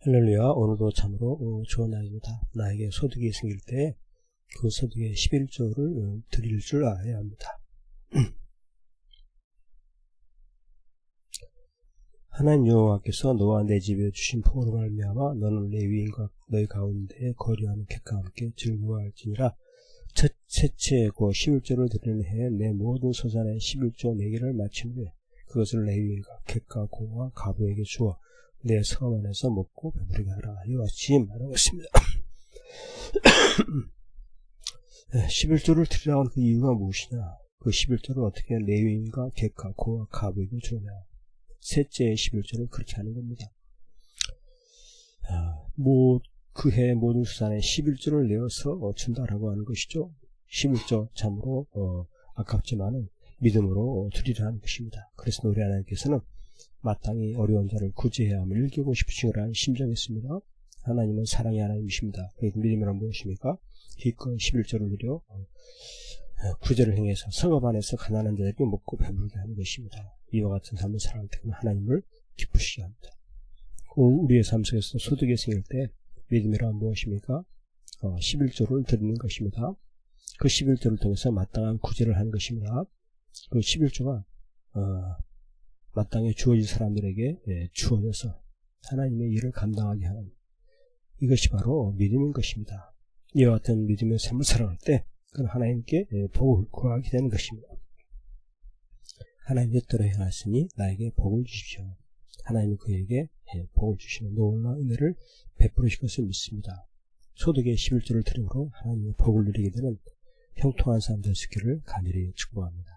할렐루야 오늘도 참으로 어, 좋은 날입니다. 나에게 소득이 생길 때 그 소득의 11조를 드릴 줄 알아야 합니다. 하나님 여호와께서 너와 내 집에 주신 복으로 말미암아 너는 레위인과 너희 가운데 거류하는 객과 함께 즐거워할지니라 첫 셋째 고 11조를 드리는 해에 내 모든 소산의 11조 네 개를 마친 후에 그것을 레위인과 객과 고와 가부에게 주어 내섬 안에서 먹고 배부르게 하라 같이 말하고 있습니다. 11조를 드리라는 그 이유가 무엇이냐? 그 11조를 어떻게 레위인과 객과 고와 가부에게 주냐? 셋째 11조를 그렇게 하는 겁니다. 아, 뭐, 그해 모든 수산에 11조를 내어서 어, 준다라고 하는 것이죠. 11조 참으로 어, 아깝지만은 믿음으로 어, 드리라는 것입니다. 그래서 노래 하나님께서는 마땅히 어려운 자를 구제해야 함을 일깨고 싶으시라는 심정했습니다. 하나님은 사랑의 하나님이십니다. 그 믿음이란 무엇입니까? 기껏 11조를 드려 어, 구제를 행해서 성업 안에서 가난한 자들에게 먹고 배부르게 하는 것입니다. 이와 같은 삶을 때 하나님을 기쁘시게 합니다. 우리의 삶 속에서 소득이 생길 때 믿음이란 무엇입니까? 어, 11조를 드리는 것입니다. 그 11조를 통해서 마땅한 구제를 하는 것입니다. 그 11조가 어, 마땅히 주어진 사람들에게 예, 주어져서 하나님의 일을 감당하게 하는 이것이 바로 믿음인 것입니다. 이와 같은 믿음의 삶을 살아갈 때 그건 하나님께 예, 복을 구하게 되는 것입니다. 하나님의 뜻대로 행하시니 나에게 복을 주십시오. 하나님이 그에게 예, 복을 주시는 놀라운 은혜를 베풀으실 것을 믿습니다. 소득의 11조를 드림으로 하나님의 복을 누리게 되는 형통한 삶 되시기를 간절히 축복합니다.